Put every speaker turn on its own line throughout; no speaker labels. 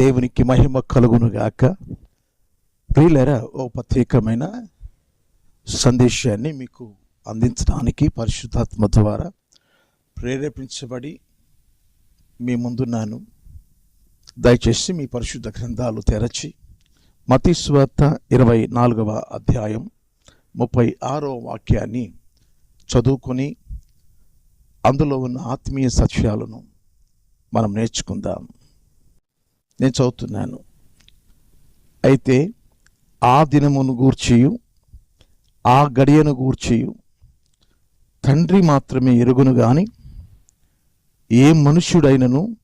దేవునికి మహిమ కలుగునుగాక. ప్రియులరా ఓ ప్రత్యేకమైన సందేశాన్ని మీకు అందించడానికి పరిశుద్ధాత్మ ద్వారా ప్రేరేపించబడి మీ ముందున్నాను దయచేసి మీ పరిశుద్ధ గ్రంథాలు తెరచి మతీశ్వార్త ఇరవై నాలుగవ అధ్యాయం ముప్పై ఆరో వాక్యాన్ని చదువుకొని అందులో ఉన్న ఆత్మీయ సత్యాలను మనం నేర్చుకుందాం. నేను చదువుతున్నాను. అయితే ఆ దినమును గూర్చియు ఆ గడియను గూర్చియు తండ్రి మాత్రమే ఎరుగును గాని ఏ మనుష్యుడైనను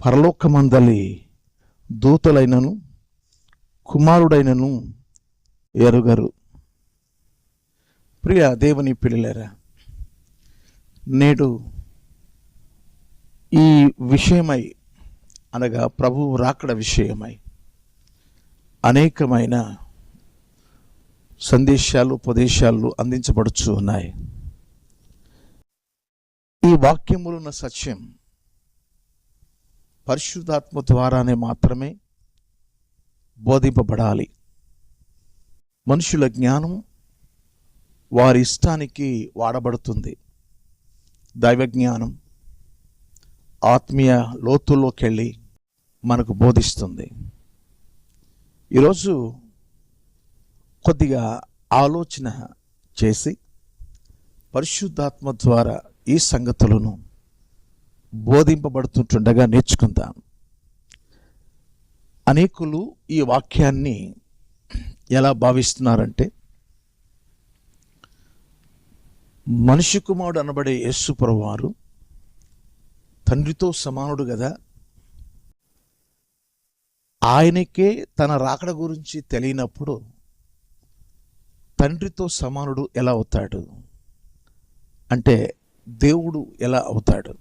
పరలోకమందలి దూతలైనను కుమారుడైనను ఎరుగరు. ప్రియ దేవుని పిల్లలరా నేడు ఈ విషయమై అనగా ప్రభువు రాకడ విషయమై అనేకమైన సందేశాలు ఉపదేశాలు అందించబడుచు ఉన్నాయి. ఈ వాక్యములున్న సత్యం పరిశుద్ధాత్మ ద్వారానే మాత్రమే బోధింపబడాలి. మనుషుల జ్ఞానం వారి ఇష్టానికి వాడబడుతుంది. దైవ జ్ఞానం ఆత్మీయ లోతుల్లోకి వెళ్ళి మనకు బోధిస్తుంది. ఈరోజు కొద్దిగా ఆలోచన చేసి పరిశుద్ధాత్మ ద్వారా ఈ సంగతులను బోధింపబడుతుంటుండగా నేర్చుకుందాం. అనేకులు ఈ వాక్యాన్ని ఎలా భావిస్తున్నారంటే మనిషి కుమారుడు అనబడే యేసు వారు తండ్రితో సమానుడు కదా ఆయనకే తన రాకడ గురించి తెలియనప్పుడు తండ్రితో సమానుడు ఎలా అవుతాడు? అంటే దేవుడు ఎలా అవుతాడు?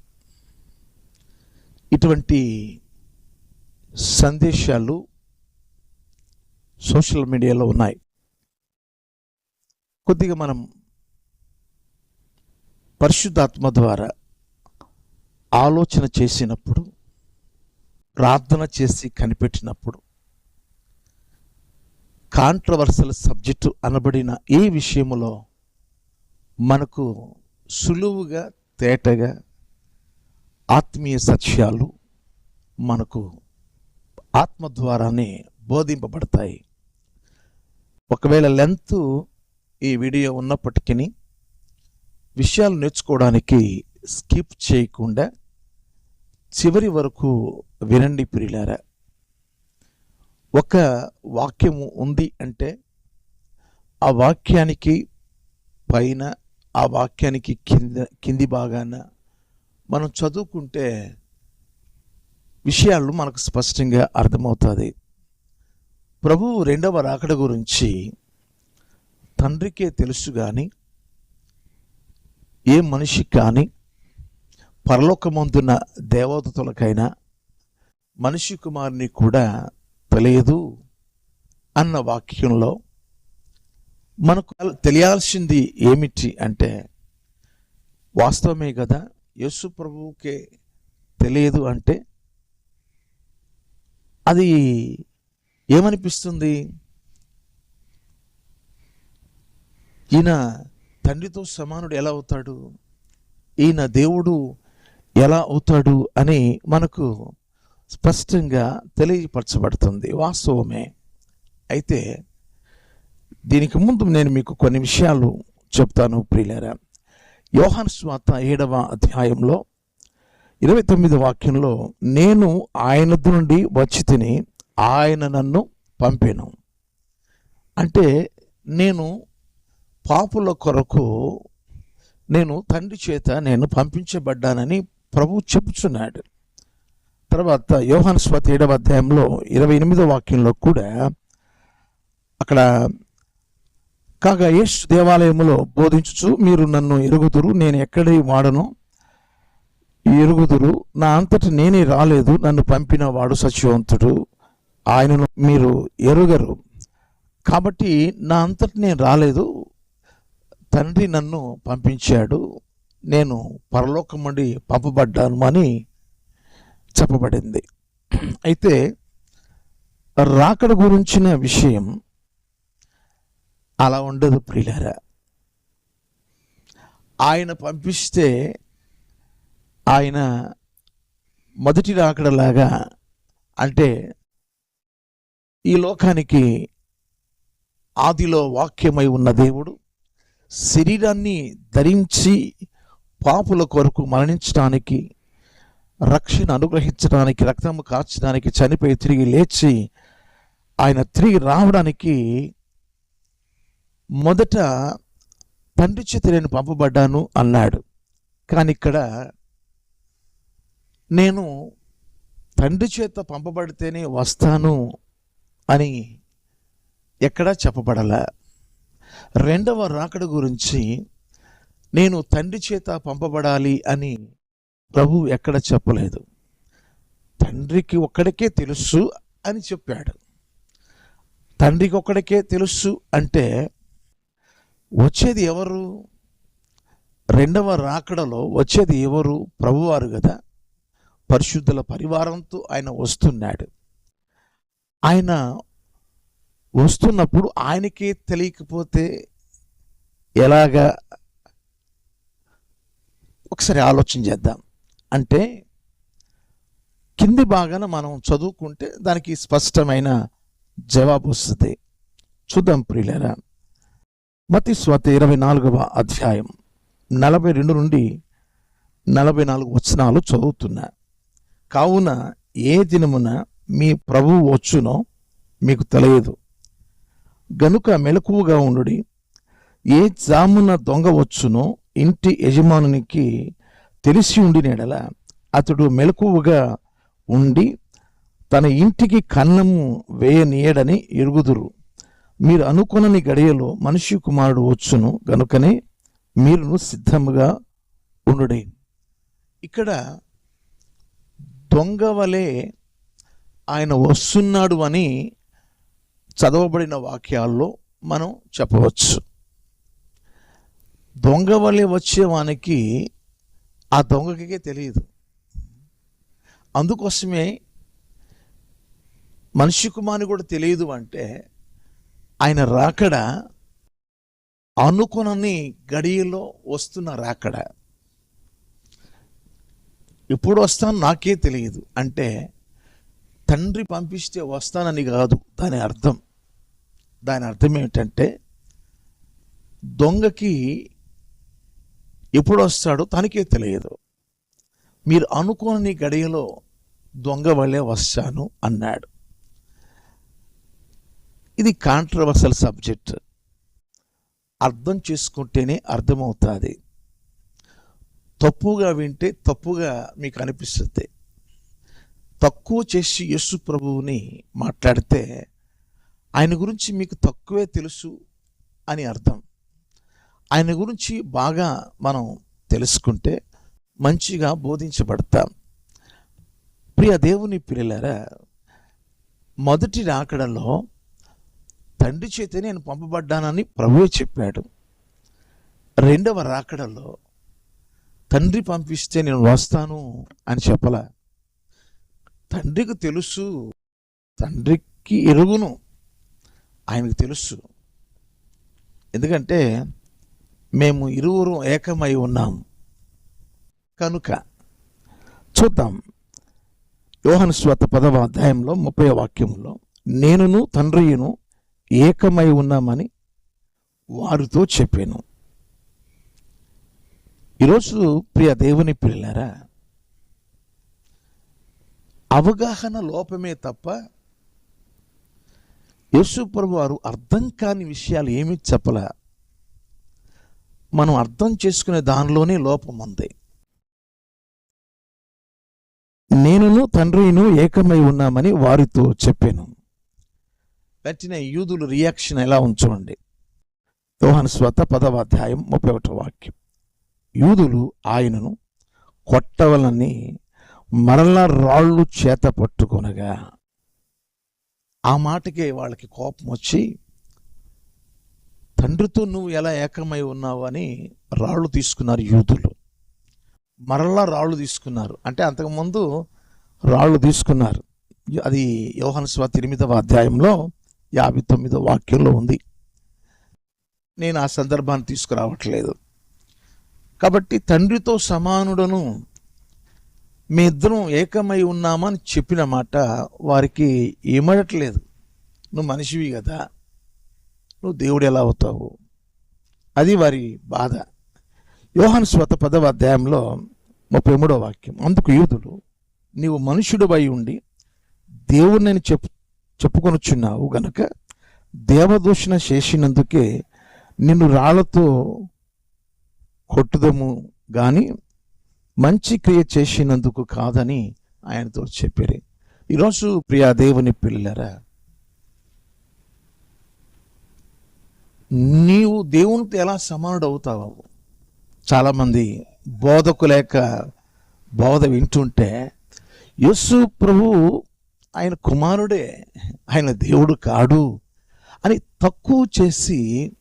ఇటువంటి సందేశాలు సోషల్ మీడియాలో ఉన్నాయి. కొద్దిగా మనం పరిశుద్ధాత్మ ద్వారా ఆలోచన చేసినప్పుడు ప్రార్థన చేసి కనిపెట్టినప్పుడు కాంట్రవర్సల్ సబ్జెక్టు అనబడిన ఈ విషయంలో మనకు సులువుగా తేటగా ఆత్మీయ సత్యాలు మనకు ఆత్మ ద్వారానే బోధింపబడతాయి. ఒకవేళ లెంత్ ఈ వీడియో ఉన్నప్పటికీ విషయాలు నేర్చుకోవడానికి స్కిప్ చేయకుండా చివరి వరకు వినండి ప్రియులారా. ఒక వాక్యము ఉంది అంటే ఆ వాక్యానికి పైన ఆ వాక్యానికి కింద కింది భాగాన మనం చదువుకుంటే విషయాలు మనకు స్పష్టంగా అర్థమవుతుంది. ప్రభువు రెండవ రాకడ గురించి తండ్రికే తెలుసు కానీ ఏ మనిషి కానీ పరలోకమందున్న దేవదతులకైనా మనిషి కుమారుని కూడా తెలియదు అన్న వాక్యంలో మనకు తెలియాల్సింది ఏమిటి అంటే వాస్తవమే కదా యేసు ప్రభువుకే తెలియదు అంటే అది ఏమనిపిస్తుంది? ఈయన తండ్రితో సమానుడు ఎలా అవుతాడు? ఈయన దేవుడు ఎలా అవుతాడు అని మనకు స్పష్టంగా తెలియపరచబడుతుంది వాస్తవమే. అయితే దీనికి ముందు నేను మీకు కొన్ని విషయాలు చెప్తాను ప్రియులరా. యోహాన్ స్వాత ఏడవ అధ్యాయంలో ఇరవై తొమ్మిది వాక్యంలో నేను ఆయన నుండి వచ్చి తిని ఆయన నన్ను పంపాను. అంటే నేను పాపుల కొరకు నేను తండ్రి చేత నేను పంపించబడ్డానని ప్రభువు చెప్పుచున్నాడు తర్వాత యోహాన్ స్వత ఏడవ అధ్యాయంలో ఇరవై ఎనిమిదో వాక్యంలో కూడా అక్కడ కాగా యేసు దేవాలయంలో బోధించుచు మీరు నన్ను ఎరుగుదురు నేను ఎక్కడ వాడను? ఎరుగుదురు నా అంతటి నేనే రాలేదు నన్ను పంపిన వాడు సత్యవంతుడు ఆయనను మీరు ఎరుగరు. కాబట్టి నా అంతటి నేను రాలేదు తండ్రి నన్ను పంపించాడు. నేను పరలోకం నుండి పంపబడ్డాను అని చెప్పబడింది. అయితే రాకడ గురించిన విషయం అలా ఉండదు ప్రియులారా. ఆయన పంపిస్తే ఆయన మొదటి రాకడలాగా అంటే ఈ లోకానికి ఆదిలో వాక్యమై ఉన్న దేవుడు శరీరాన్ని ధరించి పాపుల కొరకు మరణించడానికి రక్షణ అనుగ్రహించడానికి రక్తము కాచడానికి చనిపోయి తిరిగి లేచి ఆయన తిరిగి రావడానికి మొదట తండ్రి చేత నేను పంపబడ్డాను అన్నాడు. కానీ ఇక్కడ నేను తండ్రి చేత పంపబడితేనే వస్తాను అని ఎక్కడా చెప్పబడలా. రెండవ రాకడ గురించి నేను తండ్రి చేత పంపబడాలి అని ప్రభు ఎక్కడ చెప్పలేదు. తండ్రికి ఒక్కడికే తెలుసు అని చెప్పాడు. తండ్రికి ఒక్కడికే తెలుసు అంటే వచ్చేది ఎవరు? రెండవ రాకడలో వచ్చేది ఎవరు? ప్రభువారు కదా. పరిశుద్ధుల పరివారంతో ఆయన వస్తున్నాడు. ఆయన వస్తున్నప్పుడు ఆయనకే తెలియకపోతే ఎలాగా? ఒకసారి ఆలోచన చేద్దాం. అంటే కింది భాగాన మనం చదువుకుంటే దానికి స్పష్టమైన జవాబు వస్తుంది. చూద్దాం ప్రియులరా. మతి స్వత ఇరవై నాలుగవ అధ్యాయం నలభై రెండు నుండి నలభై నాలుగు వచనాలు చదువుతున్నా. కావున ఏ దినమున మీ ప్రభువు వచ్చునో మీకు తెలియదు. గనుక మెలకువగా ఉండుడి ఏ జామున దొంగ వచ్చునో ఇంటి యజమానునికి తెలిసి ఉండినెడల అతడు మెలకువగా ఉండి తన ఇంటికి కన్నము వేయనీయడని ఎరుగుదురు. మీరు అనుకునని గడియలో మనిషి కుమారుడు వచ్చును గనుకనే మీరును సిద్ధముగా ఉండుడి. ఇక్కడ దొంగ వలె ఆయన వస్తున్నాడు అని చదవబడిన వాక్యాల్లో మనం చెప్పవచ్చు. దొంగ వలె వచ్చేవానికి ఆ దొంగకే తెలియదు. అందుకోసమే మనిషి కుమారుని కూడా తెలియదు అంటే ఆయన రాకడ అనుకునని గడియలో వస్తున్న రాకడ. ఎప్పుడు వస్తాను నాకే తెలియదు అంటే తండ్రి పంపిస్తే వస్తానని కాదు దాని అర్థం. దాని అర్థం ఏమిటంటే దొంగకి ఎప్పుడు వస్తాడో తనకే తెలియదు. మీరు అనుకోని గడియలో దొంగ వల్లే వస్తాను అన్నాడు. ఇది కాంట్రవర్సల్ సబ్జెక్ట్ అర్థం చేసుకుంటేనే అర్థమవుతుంది. తప్పుగా వింటే తప్పుగా మీకు అనిపిస్తుంది. తక్కువ చేసి యేసు ప్రభువుని మాట్లాడితే ఆయన గురించి మీకు తక్కువే తెలుసు అని అర్థం. ఆయన గురించి బాగా మనం తెలుసుకుంటే మంచిగా బోధించబడతాం. ప్రియ దేవుని పిల్లలారా మొదటి రాకడలో తండ్రి చేతే నేను పంపబడ్డానని ప్రభువే చెప్పాడు. రెండవ రాకడలో తండ్రి పంపిస్తే నేను వస్తాను అని చెప్పలా. తండ్రికి తెలుసు తండ్రికి ఎరుగును. ఆయనకు తెలుసు. ఎందుకంటే మేము ఇరువురు ఏకమై ఉన్నాం కనుక చూద్దాం యోహన్ స్వత పదవ అధ్యాయంలో ముప్పై వాక్యంలో నేనును తండ్రియును ఏకమై ఉన్నామని వారితో చెప్పాను. ఈరోజు ప్రియ దేవుని పిల్లరా అవగాహన లోపమే తప్ప యేసు ప్రభు వారు అర్థం కాని విషయాలు ఏమీ చెప్పలే. మనం అర్థం చేసుకునే దానిలోనే లోపం ఉంది. నేనును తండ్రిను ఏకమై ఉన్నామని వారితో చెప్పాను. వెంటనే యూదులు రియాక్షన్ ఎలా ఉంచండి యోహాను స్వత పదవ అధ్యాయం ముప్పై ఒకటో వాక్యం. యూదులు ఆయనను కొట్టవలని మరలా రాళ్ళు చేత పట్టుకొనగా ఆ మాటకే వాళ్ళకి కోపం వచ్చి తండ్రితో నువ్వు ఎలా ఏకమై ఉన్నావు అని రాళ్ళు తీసుకున్నారు యూదులు. మరలా రాళ్ళు తీసుకున్నారు. అంటే అంతకుముందు రాళ్ళు తీసుకున్నారు. అది యోహన్ స్వాతి ఎనిమిదవ అధ్యాయంలో యాభై తొమ్మిదో వాక్యంలో ఉంది. నేను ఆ సందర్భాన్ని తీసుకురావట్లేదు. కాబట్టి తండ్రితో సమానుడను మీ ఇద్దరం ఏకమై ఉన్నామని చెప్పిన మాట వారికి ఏమడట్లేదు. నువ్వు మనిషివి కదా. నువ్వు దేవుడు ఎలా అవుతావు? అది వారి బాధ. యోహాను స్వత పదవ అధ్యాయంలో ముప్పై మూడో వాక్యం. అందుకు యూదులు నీవు మనుషుడువై ఉండి దేవుడిని చెప్పు చెప్పుకొనుచున్నావు గనక దేవదూషణ చేసినందుకే నిన్ను రాళ్ళతో కొట్టుదము కానీ మంచి క్రియ చేసినందుకు కాదని ఆయనతో చెప్పారు. ఈరోజు ప్రియా దేవుని పిల్లరా నీవు దేవునితో ఎలా సమానుడు అవుతావు చాలామంది బోధకు లేక బోధ వింటుంటే యస్సు ప్రభు ఆయన కుమారుడే ఆయన దేవుడు కాడు అని తక్కువ చేసి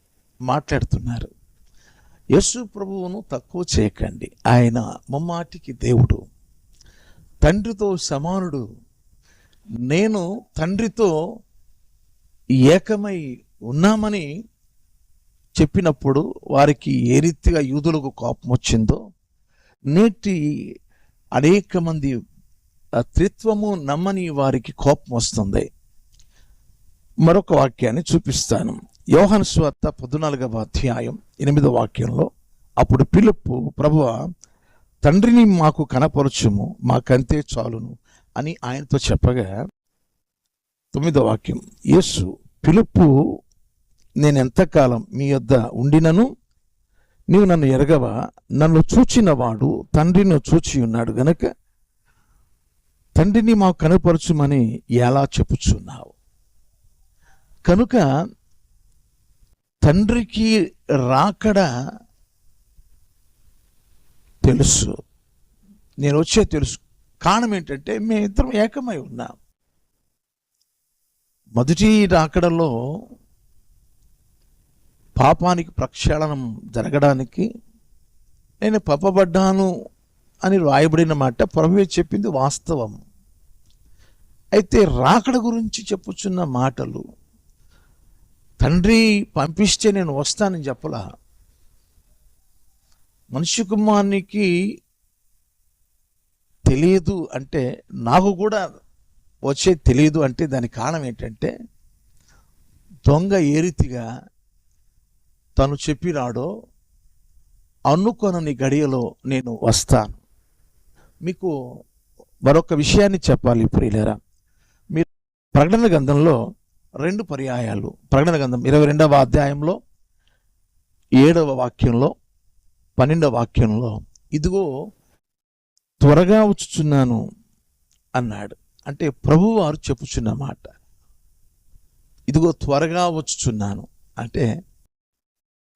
మాట్లాడుతున్నారు. యస్సు ప్రభువును తక్కువ చేయకండి. ఆయన ముమ్మాటికి దేవుడు. తండ్రితో సమానుడు. నేను తండ్రితో ఏకమై ఉన్నామని చెప్పినప్పుడు వారికి ఏ రీతిగా యూదులకు కోపం వచ్చిందో నేటి అనేక మంది త్రిత్వము నమ్మని వారికి కోపం వస్తుంది. మరొక వాక్యాన్ని చూపిస్తాను. యోహన్ స్వార్త పద్నాలుగవ అధ్యాయం ఎనిమిదవ వాక్యంలో అప్పుడు పిలుపు ప్రభువ తండ్రిని మాకు కనపరచుము మాకంతే చాలును అని ఆయనతో చెప్పగా తొమ్మిదో వాక్యం యేసు పిలుపు నేను ఎంతకాలం మీ యొద్ద ఉండినను? నీవు నన్ను ఎరగవా? నన్ను చూచినవాడు తండ్రిని చూచి ఉన్నాడు గనక? తండ్రిని మాకు కనుపరచుమని ఎలా చెప్పుచున్నావు? కనుక తండ్రికి రాకడ తెలుసు. నేను వచ్చే తెలుసు. కారణం ఏంటంటే మేమిద్దరం ఏకమై ఉన్నాం. మొదటి రాకడలో పాపానికి ప్రక్షాళనం జరగడానికి నేను పప్పబడ్డాను అని రాయబడిన మాట ప్రభువే చెప్పింది వాస్తవం. అయితే రాకడ గురించి చెప్పుచున్న మాటలు తండ్రి పంపిస్తే నేను వస్తానని చెప్పలా? మనిషి కుమారునికి తెలియదు అంటే నాకు కూడా వచ్చే తెలియదు అంటే దాని కారణం ఏంటంటే దొంగ ఏ రీతిగా తను చెప్పినాడో అనుకొనని గడియలో నేను వస్తాను. మీకు మరొక విషయాన్ని చెప్పాలి ప్రియులరా. మీరు ప్రకటన గ్రంథంలో రెండు పర్యాయాలు. ప్రకటన గ్రంథం ఇరవై రెండవ అధ్యాయంలో ఏడవ వాక్యంలో పన్నెండవ వాక్యంలో ఇదిగో త్వరగా వచ్చుచున్నాను అన్నాడు. అంటే ప్రభువారు చెప్పుచున్నమాట ఇదిగో త్వరగా వచ్చుచున్నాను. అంటే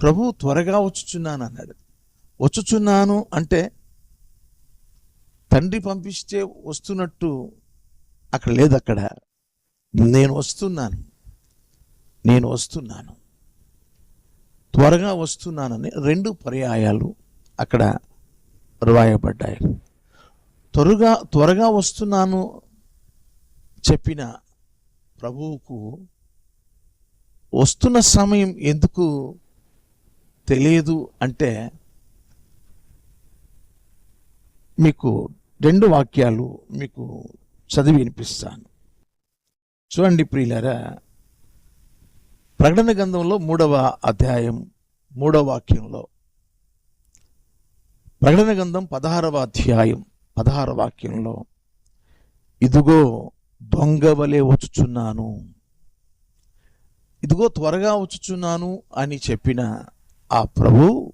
ప్రభు త్వరగా వచ్చుచున్నాను అన్నాడు. వచ్చుచున్నాను అంటే తండ్రి పంపిస్తే వస్తున్నట్టు అక్కడ లేదు అక్కడ. నేను వస్తున్నాను. నేను వస్తున్నాను. త్వరగా వస్తున్నానని రెండు పర్యాయాలు అక్కడ రాయబడ్డాయి. త్వరగా త్వరగా వస్తున్నాను చెప్పిన ప్రభువుకు వస్తున్న సమయం ఎందుకు తెలియదు అంటే మీకు రెండు వాక్యాలు మీకు చదివి వినిపిస్తాను. చూడండి ప్రియులరా ప్రకటన గ్రంథంలో మూడవ అధ్యాయం మూడవ వాక్యంలో. ప్రకటన గ్రంథం పదహారవ అధ్యాయం పదహార వాక్యంలో ఇదిగో దొంగ వలె వచ్చుచున్నాను. ఇదిగో త్వరగా వచ్చుచున్నాను అని చెప్పిన ఆ ప్రభు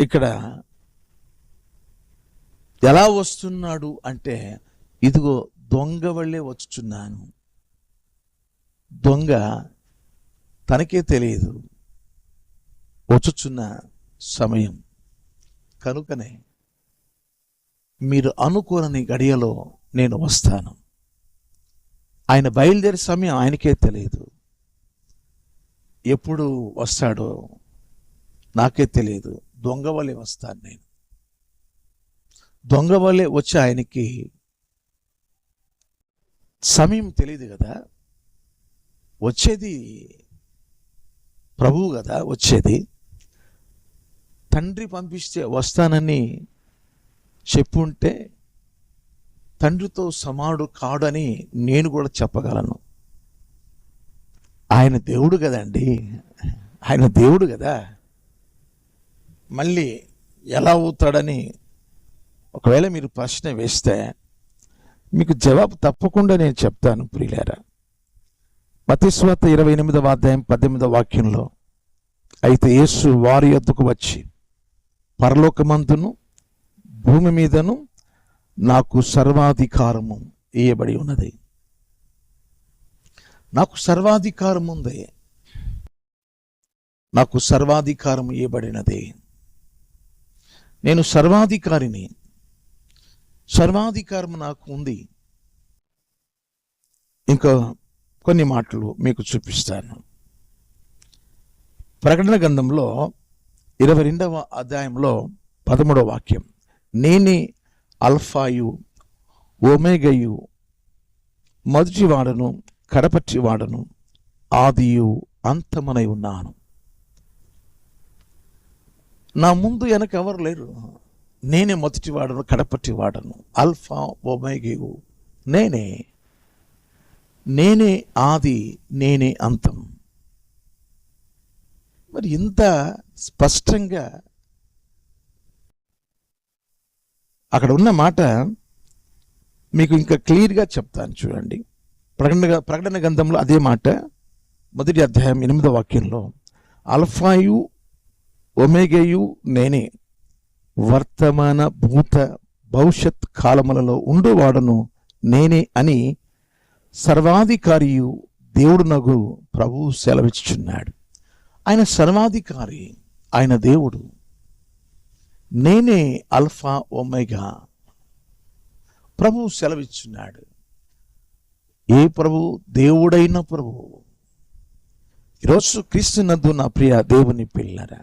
ఇక్కడ ఎలా వస్తున్నాడు అంటే ఇదిగో దొంగ వల్లే వచ్చుచున్నాను. దొంగ తనకే తెలియదు. వచ్చుచున్న సమయం. కనుకనే మీరు అనుకోనని గడియలో నేను వస్తాను. ఆయన బయలుదేరే సమయం ఆయనకే తెలియదు. ఎప్పుడు వస్తాడో నాకే తెలియదు. దొంగవలే వస్తాను నేను. దొంగవలే వచ్చి ఆయనకి సమయం తెలియదు కదా. వచ్చేది ప్రభువు కదా వచ్చేది. తండ్రి పంపిస్తే వస్తానని చెప్పుంటే తండ్రితో సమాడు కాడని నేను కూడా చెప్పగలను. ఆయన దేవుడు కదండి. ఆయన దేవుడు కదా. మళ్ళీ ఎలా అవుతాడని ఒకవేళ మీరు ప్రశ్న వేస్తే మీకు జవాబు తప్పకుండా నేను చెప్తాను ప్రియులారా. మతిస్వాత ఇరవై ఎనిమిదవ అధ్యాయం పద్దెనిమిదవ వాక్యంలో అయితే యేసు వారి యొద్దకు వచ్చి పరలోకమందును భూమి మీదను నాకు సర్వాధికారము ఇయ్యబడి ఉన్నది. నాకు సర్వాధికారం ఉంది. నాకు సర్వాధికారం ఇవ్వబడినది నేను సర్వాధికారిని. సర్వాధికారం నాకు ఉంది. ఇంకా కొన్ని మాటలు మీకు చూపిస్తాను. ప్రకటన గ్రంథంలో ఇరవై రెండవ అధ్యాయంలో పదమూడవ వాక్యం. నేనే అల్ఫాయు ఓమేగయు మొదటి వాడను కడపట్టి వాడను ఆదియు అంతమనై ఉన్నాను. నా ముందు వెనక ఎవరు లేరు. నేనే మొదటి వాడను వాడను అల్ఫా ఓమేగయు నేనే నేనే ఆది నేనే అంతం. మరి ఇంత స్పష్టంగా అక్కడ ఉన్న మాట మీకు ఇంకా క్లియర్గా చెప్తాను చూడండి. ప్రకటన ప్రకటన గ్రంథంలో అదే మాట మొదటి అధ్యాయం ఎనిమిదో వాక్యంలో అల్ఫాయు ఒమేగయు నేనే వర్తమాన భూత భవిష్యత్ కాలములలో ఉండువాడను నేనే అని సర్వాధికారియు దేవుడు నగు ప్రభు సెలవిచ్చుచున్నాడు. ఆయన సర్వాధికారి ఆయన దేవుడు. నేనే అల్ఫా ఒమేగా. ప్రభు సెలవిచ్చున్నాడు. ఏ ప్రభు? దేవుడైన ప్రభు. ఈరోజు క్రీస్తునందు నా ప్రియ దేవుని పిల్లరా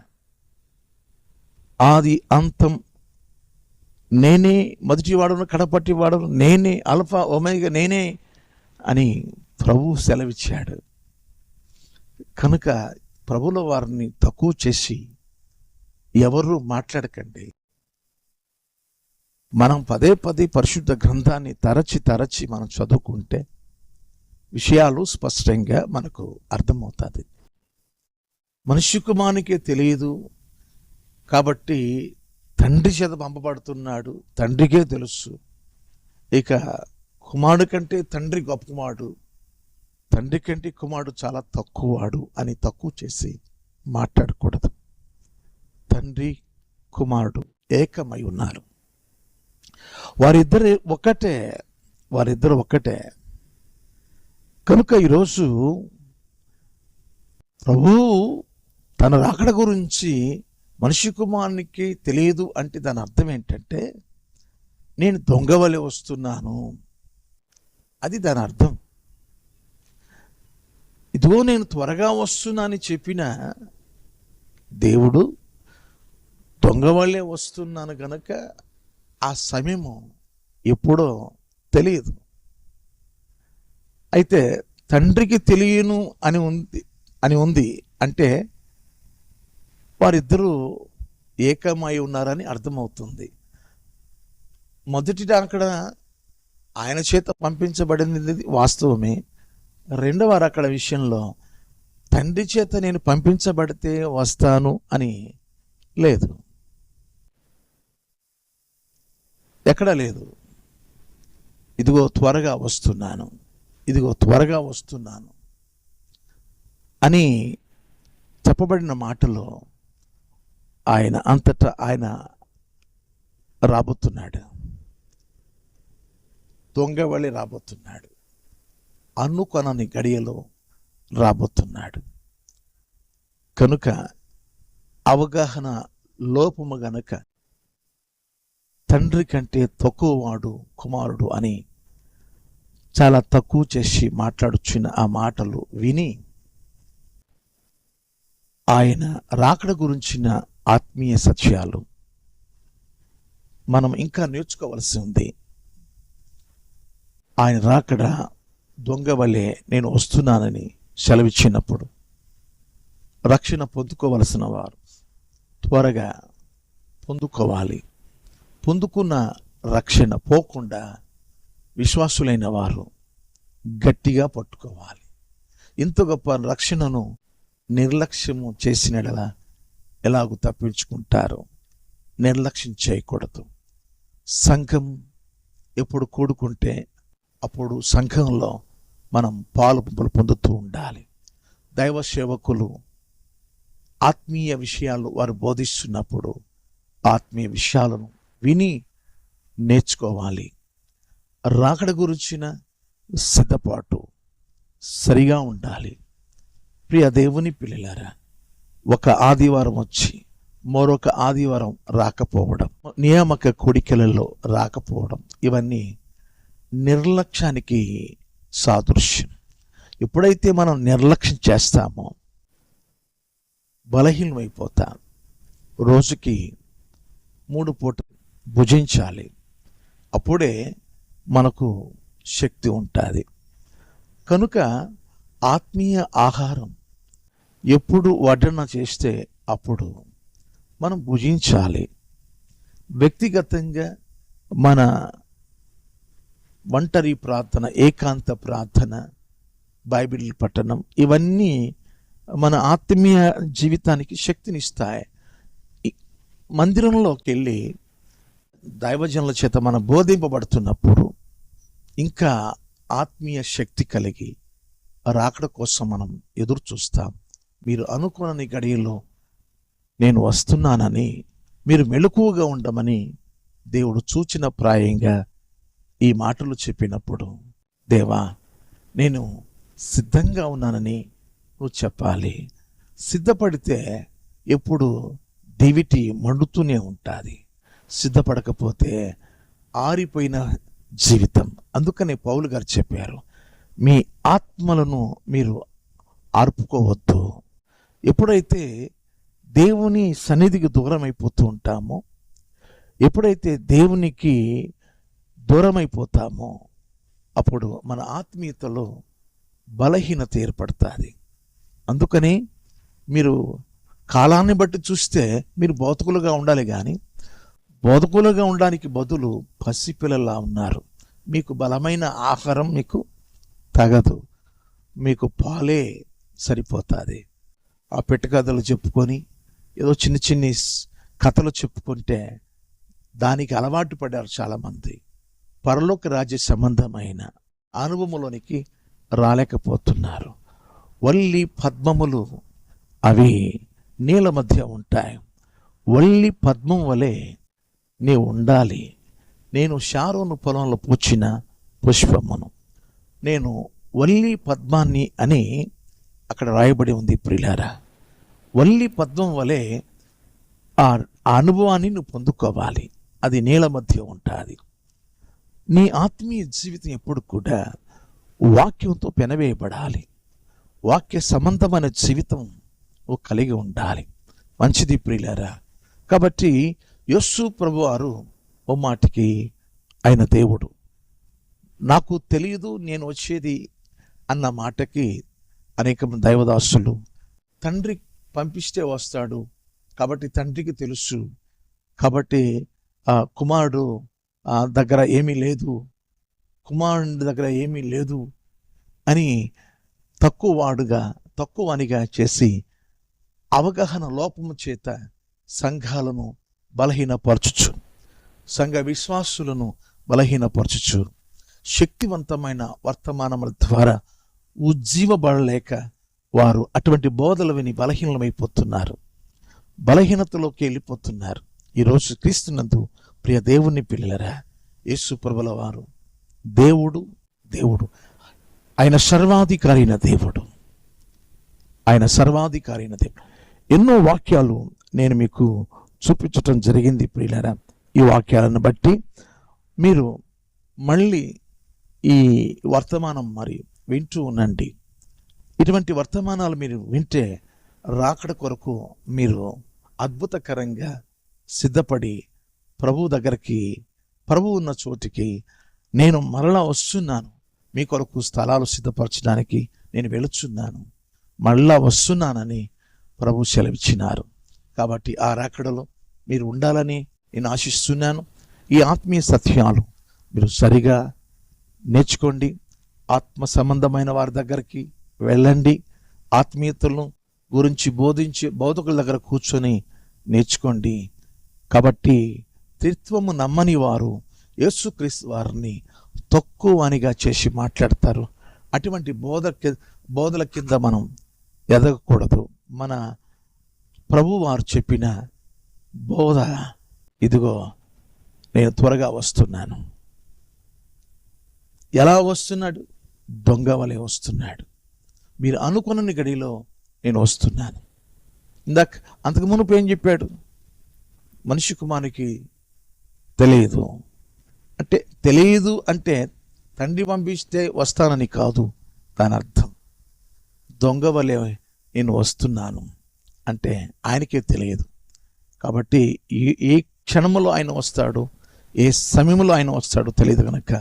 ఆది అంతం నేనే మొదటి వాడను కడపట్టి నేనే అల్ఫా ఒమేగా నేనే అని ప్రభు సెలవిచ్చాడు. కనుక ప్రభుల వారిని తక్కువ చేసి ఎవరు మాట్లాడకండి. మనం పదే పదే పరిశుద్ధ గ్రంథాన్ని తరచి తరచి మనం చదువుకుంటే విషయాలు స్పష్టంగా మనకు అర్థమవుతుంది. మనుష్య కుమారునికే తెలియదు. కాబట్టి తండ్రి చేత పంపబడుతున్నాడు. తండ్రికే తెలుసు. ఇక కుమారుడు కంటే తండ్రి గొప్ప కుమారుడు. తండ్రి కంటే కుమారుడు చాలా తక్కువ వాడు అని తక్కువ చేసి మాట్లాడకూడదు. తండ్రి కుమారుడు ఏకమై ఉన్నారు. వారిద్దరు ఒకటే వారిద్దరు ఒకటే. కనుక ఈరోజు ప్రభు తన రాకడ గురించి మనిషి కుమారునికి తెలియదు అంటే దాని అర్థం ఏంటంటే నేను దొంగవలే వస్తున్నాను. అది దాని అర్థం. ఇదిగో నేను త్వరగా వస్తున్నానని చెప్పిన దేవుడు దొంగవలే వస్తున్నాను గనక ఆ సమయము ఎప్పుడో తెలియదు. అయితే తండ్రికి తెలియను అని ఉంది అని ఉంది అంటే వారిద్దరూ ఏకమై ఉన్నారని అర్థమవుతుంది. మొదటి అక్కడ ఆయన చేత పంపించబడింది వాస్తవమే. రెండవ అక్కడ విషయంలో తండ్రి చేత నేను పంపించబడితే వస్తాను అని లేదు. ఎక్కడ లేదు. ఇదిగో త్వరగా వస్తున్నాను. ఇదిగో త్వరగా వస్తున్నాను అని చెప్పబడిన మాటలో ఆయన అంతటా ఆయన రాబోతున్నాడు. దొంగవళి రాబోతున్నాడు. అనుకొనని గడియలో రాబోతున్నాడు. కనుక అవగాహన లోపము గనక తండ్రి కంటే తక్కువవాడు కుమారుడు అని చాలా తక్కువ చేసి మాట్లాడుచున్న ఆ మాటలు విని ఆయన రాకడ గురించిన ఆత్మీయ సత్యాలు మనం ఇంకా నేర్చుకోవలసి ఉంది ఆయన రాకడ దొంగ వలె నేను వస్తున్నానని సెలవిచ్చినప్పుడు రక్షణ పొందుకోవలసిన వారు త్వరగా పొందుకోవాలి. పొందుకున్న రక్షణ పోకుండా విశ్వాసులైన వారు గట్టిగా పట్టుకోవాలి. ఇంత గొప్ప రక్షణను నిర్లక్ష్యము చేసినలా ఎలాగూ తప్పించుకుంటారు. నిర్లక్ష్యం చేయకూడదు. సంఘం ఎప్పుడు కూడుకుంటే అప్పుడు సంఘంలో మనం పాలు పొందుతూ ఉండాలి. దైవ సేవకులు ఆత్మీయ విషయాలు వారు బోధిస్తున్నప్పుడు ఆత్మీయ విషయాలను విని నేర్చుకోవాలి. రాకడ గురించిన సిద్ధపాటు సరిగా ఉండాలి. ప్రియ దేవుని పిల్లలారా ఒక ఆదివారం వచ్చి మరొక ఆదివారం రాకపోవడం నియామక కోడికలలో రాకపోవడం ఇవన్నీ నిర్లక్ష్యానికి సాదృశ్యం. ఎప్పుడైతే మనం నిర్లక్ష్యం చేస్తామో బలహీనమైపోతాం. రోజుకి మూడు పూట భుజించాలి. అప్పుడే మనకు శక్తి ఉంటుంది. కనుక ఆత్మీయ ఆహారం ఎప్పుడు వడ్డన చేస్తే అప్పుడు మనం భుజించాలి. వ్యక్తిగతంగా మన ఒంటరి ప్రార్థన ఏకాంత ప్రార్థన బైబిల్ పట్టణం ఇవన్నీ మన ఆత్మీయ జీవితానికి శక్తినిస్తాయి. మందిరంలోకి వెళ్ళి దైవజనుల చేత మనం బోధింపబడుతున్నప్పుడు ఇంకా ఆత్మీయ శక్తి కలిగి రాకడ కోసం మనం ఎదురు చూస్తాం. మీరు అనుకోనని గడియలో నేను వస్తున్నానని మీరు మెలకువగా ఉండమని దేవుడు సూచన ప్రాయంగా ఈ మాటలు చెప్పినప్పుడు దేవా నేను సిద్ధంగా ఉన్నానని నువ్వు చెప్పాలి. సిద్ధపడితే ఎప్పుడు దివిటి మండుతూనే ఉంటుంది. సిద్ధపడకపోతే ఆరిపోయిన జీవితం. అందుకనే పౌలు గారు చెప్పారు మీ ఆత్మలను మీరు ఆర్పుకోవద్దు. ఎప్పుడైతే దేవుని సన్నిధికి దూరం అయిపోతూ ఉంటామో ఎప్పుడైతే దేవునికి దూరం అయిపోతామో అప్పుడు మన ఆత్మీయతలో బలహీనత ఏర్పడుతుంది. అందుకని మీరు కాలాన్ని బట్టి చూస్తే మీరు భౌతికులుగా ఉండాలి కానీ బోధకులుగా ఉండడానికి బదులు పసిపిల్లలా ఉన్నారు. మీకు బలమైన ఆహారం మీకు తగదు. మీకు పాలే సరిపోతుంది. ఆ పెట్టకథలు చెప్పుకొని ఏదో చిన్న చిన్ని కథలు చెప్పుకుంటే దానికి అలవాటు పడ్డారు చాలామంది. పరలోక రాజ్య సంబంధమైన అనుభవంలోనికి రాలేకపోతున్నారు. వల్లి పద్మములు అవి నీళ్ళ మధ్య ఉంటాయి. వల్లి పద్మం వలె నీవు ఉండాలి. నేను షారోను పొలంలో పూచిన పుష్పమును. నేను వల్లి పద్మాన్ని అని అక్కడ రాయబడి ఉంది ప్రిలారా. వల్లి పద్మం వలె ఆ ఆ అనుభవాన్ని నువ్వు పొందుకోవాలి. అది నీళ్ళ మధ్య ఉంటుంది. నీ ఆత్మీయ జీవితం ఎప్పుడు కూడా వాక్యంతో పెనవేయబడాలి. వాక్య సంబంధమైన జీవితం కలిగి ఉండాలి. మంచిది ప్రియులారా కాబట్టి యస్సు ప్రభు వారు ఓ మాటికి ఆయన దేవుడు. నాకు తెలియదు నేను వచ్చేది అన్న మాటకి అనేక దైవదాసులు తండ్రి పంపిస్తే వస్తాడు. కాబట్టి తండ్రికి తెలుసు. కాబట్టి కుమారుడు దగ్గర ఏమీ లేదు. కుమారుడి దగ్గర ఏమీ లేదు అని తక్కువ వాడుగా తక్కువ అనిగా చేసి అవగాహన లోపము చేత సంఘాలను బలహీనపరచుచు. సంఘ విశ్వాసులను బలహీనపరచుచు. శక్తివంతమైన వర్తమానముల ద్వారా ఉజ్జీవబడలేక వారు అటువంటి బోధలు విని బలహీనమైపోతున్నారు బలహీనతలోకి వెళ్ళిపోతున్నారు. ఈరోజు క్రీస్తునందు ప్రియ దేవుని పిల్లలరా యేసు ప్రభుల వారు దేవుడు దేవుడు. ఆయన సర్వాధికారి అయిన దేవుడు. ఆయన సర్వాధికారి అయిన దేవుడు. ఎన్నో వాక్యాలు నేను మీకు చూపించటం జరిగింది ప్రియులరా ఈ వాక్యాలను బట్టి. మీరు మళ్ళీ ఈ వర్తమానం మరి వింటూ ఉండండి. ఇటువంటి వర్తమానాలు మీరు వింటే రాకడ కొరకు మీరు అద్భుతకరంగా సిద్ధపడి ప్రభు దగ్గరికి ప్రభు ఉన్న చోటికి నేను మరలా వస్తున్నాను. మీ కొరకు స్థలాలు సిద్ధపరచడానికి నేను వెళుచున్నాను. మళ్ళా వస్తున్నానని ప్రభు సెలవిచ్చినారు. కాబట్టి ఆ రాకడలో మీరు ఉండాలని నేను ఆశిస్తున్నాను. ఈ ఆత్మీయ సత్యాలు మీరు సరిగా నేర్చుకోండి. ఆత్మ సంబంధమైన వారి దగ్గరికి వెళ్ళండి. ఆత్మీయతలను గురించి బోధించి బోధకుల దగ్గర కూర్చొని నేర్చుకోండి. కాబట్టి త్రిత్వము నమ్మని వారు యేసుక్రీస్తు వారిని తక్కువనిగా చేసి మాట్లాడతారు. అటువంటి బోధ బోధల కింద మనం ఎదగకూడదు. మన ప్రభువారు చెప్పిన బోధ ఇదిగో నేను త్వరగా వస్తున్నాను. ఎలా వస్తున్నాడు? దొంగ వలె వస్తున్నాడు. మీరు అనుకున్న గడిలో నేను వస్తున్నాను. ఇందాక అంతకు మునుపు ఏం చెప్పాడు? మనిషి కుమారునికి తెలియదు. అంటే తెలియదు అంటే తండ్రి పంపిస్తే వస్తానని కాదు దాని అర్థం. దొంగ వలె నేను వస్తున్నాను. అంటే ఆయనకే తెలియదు. కాబట్టి ఏ ఏ క్షణంలో ఆయన వస్తాడు ఏ సమయంలో ఆయన వస్తాడో తెలియదు కనుక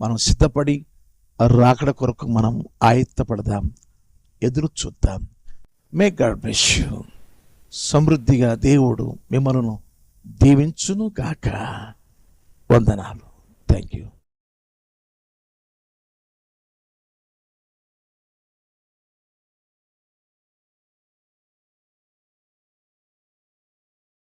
మనం సిద్ధపడి రాకడ కొరకు మనం ఆయత్తపడదాం ఎదురు చూద్దాం. మే గాడ్ బ్లెస్ యూ సమృద్ధిగా దేవుడు మిమ్మల్ని దీవించును గాక వందనాలు. Thank you